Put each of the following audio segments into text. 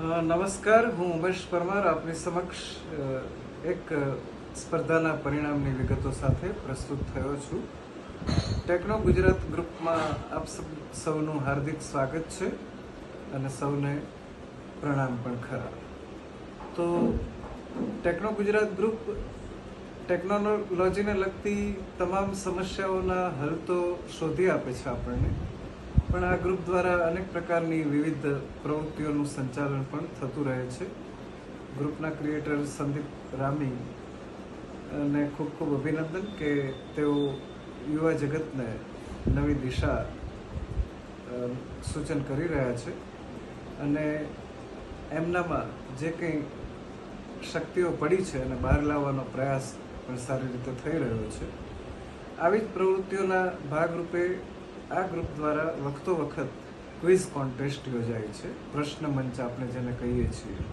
નમસ્કાર, હું ઉમેશ પરમાર. આપની સમક્ષ એક સ્પર્ધાના પરિણામની વિગતો સાથે પ્રસ્તુત થયો છું. ટેકનો ગુજરાત ગ્રુપમાં આપ સૌનું હાર્દિક સ્વાગત છે અને સૌને પ્રણામ પણ ખરા. તો ટેકનો ગુજરાત ગ્રુપ ટેકનોલોજીને લગતી તમામ સમસ્યાઓના હલ તો શોધી આપે છે આપણને. પણ આ ગ્રુપ દ્વારા અનેક પ્રકારની વિવિધ પ્રવૃત્તિઓનું સંચાલન પણ થતું રહે છે. ગ્રુપના ક્રિએટર સંદીપ રામી ને ખૂબ ખૂબ અભિનંદન કે તેઓ યુવા જગતને નવી દિશા સૂચન કરી રહ્યા છે અને એમનામાં જે કંઈ શક્તિઓ પડી છે અને બહાર લાવવાનો પ્રયાસ પણ સારી રીતે થઈ રહ્યો છે. આવી જ પ્રવૃત્તિઓના ભાગરૂપે આ ગ્રુપ દ્વારા વખતો વખત ક્વિઝ કોન્ટેસ્ટ યોજાય છે. પ્રશ્ન મંચ આપણે જેને કહીએ છીએ.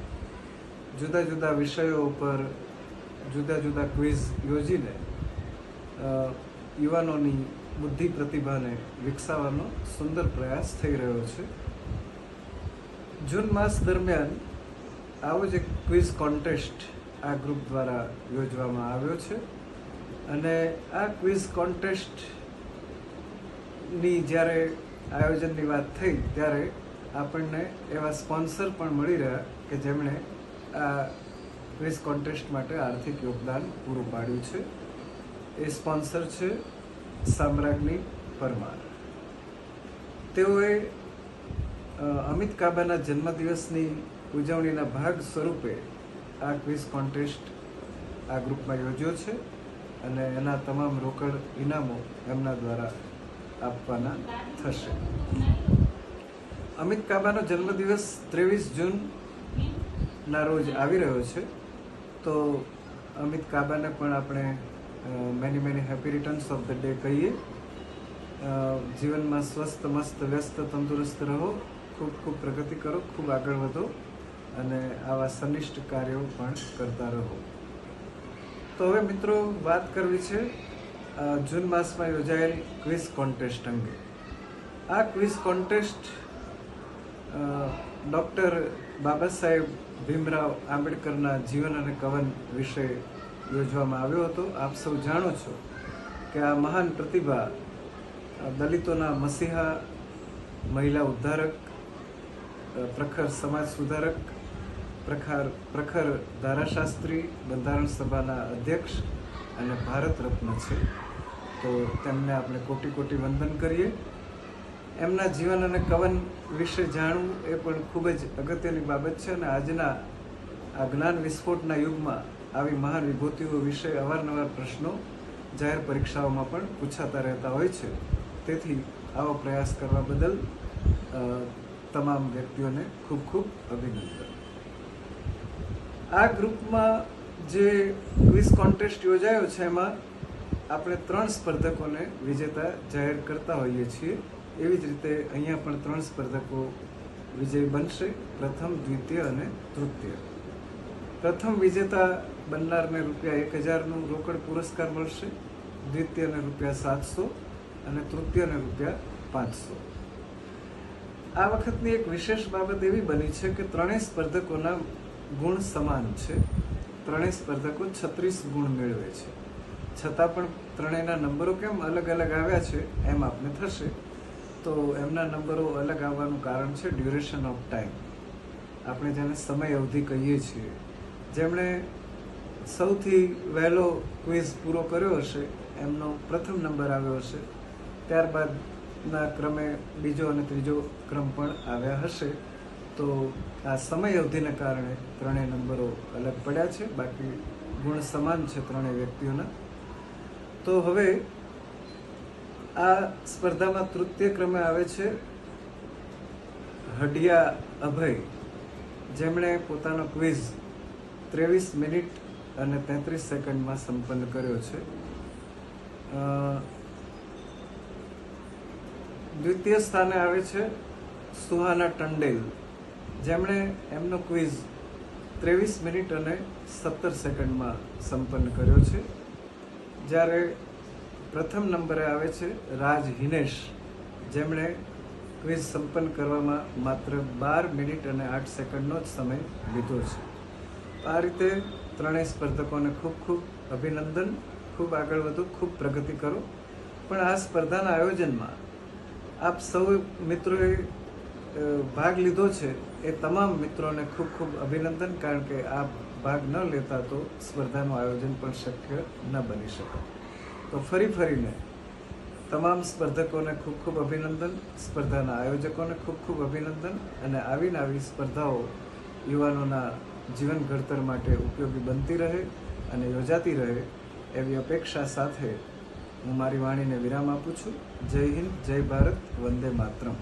જુદા જુદા વિષયો ઉપર જુદા જુદા ક્વિઝ યોજીને યુવાનોની બુદ્ધિ પ્રતિભાને વિકસાવવાનો સુંદર પ્રયાસ થઈ રહ્યો છે. જૂન માસ દરમિયાન આવો જ એક ક્વિઝ કોન્ટેસ્ટ આ ગ્રુપ દ્વારા યોજવામાં આવ્યો છે. અને આ ક્વિઝ કોન્ટેસ્ટ ની જ્યારે આયોજનની વાત થઈ, ત્યારે આપણને એવા સ્પોન્સર પણ મળી રહ્યા કે જેમણે આ ક્વિઝ કોન્ટેસ્ટ માટે આર્થિક યોગદાન પૂરું પાડ્યું છે. એ સ્પોન્સર છે સામ્રાજ્ઞી પરમાર. તેઓએ અમિત કાબાના જન્મદિવસની ઉજવણીના ભાગ સ્વરૂપે આ ક્વિઝ કોન્ટેસ્ટ આ ગ્રુપમાં યોજ્યો છે અને એના તમામ રોકડ ઇનામો એમના દ્વારા આપવાના થશે. અમિત કાબાનો જન્મદિવસ ત્રેવીસ જૂનના રોજ આવી રહ્યો છે. તો અમિત કાબાને પણ આપણે many many happy returns of the day કહીએ. જીવનમાં સ્વસ્થ, મસ્ત, વ્યસ્ત, તંદુરસ્ત રહો. ખૂબ ખૂબ પ્રગતિ કરો, ખૂબ આગળ વધો અને આવા સનિષ્ઠ કાર્યો પણ કરતા રહો. તો હવે મિત્રો વાત કરવી છે જૂન માસમાં યોજાયેલ ક્વિઝ કોન્ટેસ્ટ અંગે. આ quiz contest doctor Baba Saheb Bhimrao આંબેડકરના જીવન અને કવન વિશે યોજવામાં આવ્યો હતો. આપ સૌ જાણો છો કે આ મહાન પ્રતિભા દલિતોના મસીહા, મહિલા ઉદ્ધારક પ્રખર સમાજ સુધારક, પ્રખર પ્રખર ધારાશાસ્ત્રી, બંધારણ સભાના અધ્યક્ષ અને ભારત રત્ન છે. તો તેમને આપણે કોટી કોટી વંદન કરીએ. એમના જીવન અને કવન વિશે જાણવું એ પણ ખૂબ જ અગત્યની બાબત છે અને આજના આ જ્ઞાન વિસ્ફોટના યુગમાં આવી મહાન વિભૂતિઓ વિશે અવારનવાર પ્રશ્નો જાહેર પરીક્ષાઓમાં પણ પૂછાતા રહેતા હોય છે. તેથી આવો પ્રયાસ કરવા બદલ તમામ વ્યક્તિઓને ખૂબ ખૂબ અભિનંદન. આ ગ્રુપમાં જે ક્વિઝ કોન્ટેસ્ટ યોજાયો છે એમાં આપણે ત્રણ સ્પર્ધકોને વિજેતા જાહેર કરતા હોઈએ છીએ. એવી જ રીતે અહીંયા પણ ત્રણ સ્પર્ધકો વિજય બનશે. પ્રથમ, દ્વિતીય અને તૃતીય. પ્રથમ વિજેતા બનનારને રૂપિયા એક હજારનું રોકડ પુરસ્કાર મળશે. દ્વિતીયને રૂપિયા સાતસો અને તૃતીયને રૂપિયા પાંચસો. આ વખતની એક વિશેષ બાબત એવી બની છે કે ત્રણેય સ્પર્ધકોના ગુણ સમાન છે. ત્રણેય સ્પર્ધકો છત્રીસ ગુણ મેળવે છે. છતાં પણ ત્રણેયના નંબરો કેમ અલગ અલગ આવ્યા છે, એમ આપને થશે. તો એમના નંબરો અલગ આવવાનું કારણ છે ડ્યુરેશન ઓફ ટાઈમ આપણે જેને સમય અવધિ કહીએ છીએ. જેમણે સૌથી વહેલો ક્વિઝ પૂરો કર્યો હશે, એમનો પ્રથમ નંબર આવ્યો હશે. ત્યારબાદના ક્રમે બીજો અને ત્રીજો ક્રમ પણ આવ્યા હશે. તો આ સમય અવધિને કારણે ત્રણેય નંબરો અલગ પડ્યા છે, બાકી ગુણ સમાન છે ત્રણેય વ્યક્તિઓના. તો હવે આ સ્પર્ધામાં તૃતીય ક્રમે આવે છે હડિયા અભય. જેમણે પોતાનો ક્વિઝ ત્રેવીસ મિનિટ અને તેત્રીસ સેકન્ડમાં સંપન્ન કર્યો છે. દ્વિતીય સ્થાને આવે છે સુહાના ટંડેલ. જેમણે એમનો ક્વિઝ ત્રેવીસ મિનિટ અને સત્તર સેકન્ડમાં સંપન્ન કર્યો છે. જ્યારે પ્રથમ નંબરે આવે છે રાજ હિનેશ. જેમણે ક્વિઝ સંપન્ન કરવામાં માત્ર બાર મિનિટ અને આઠ સેકન્ડનો જ સમય લીધો છે. આ રીતે ત્રણેય સ્પર્ધકોને ખૂબ ખૂબ અભિનંદન, ખૂબ આગળ વધો, ખૂબ પ્રગતિ કરો. પણ આ સ્પર્ધાના આયોજનમાં આપ સૌ મિત્રોએ ભાગ લીધો છે એ તમામ મિત્રોને ખૂબ ખૂબ અભિનંદન કારણ કે આ ભાગ ન લેતા તો સ્પર્ધાનું આયોજન પણ શક્ય ન બની શકે. તો ફરી ફરીને તમામ સ્પર્ધકોને ખૂબ ખૂબ અભિનંદન, સ્પર્ધાના આયોજકોને ખૂબ ખૂબ અભિનંદન અને આવીને આવી સ્પર્ધાઓ યુવાનોના જીવન ઘડતર માટે ઉપયોગી બનતી રહે અને યોજાતી રહે એવી અપેક્ષા સાથે હું મારી વાણીને વિરામ આપું છું. જય હિન્દ, જય ભારત, વંદે માતરમ.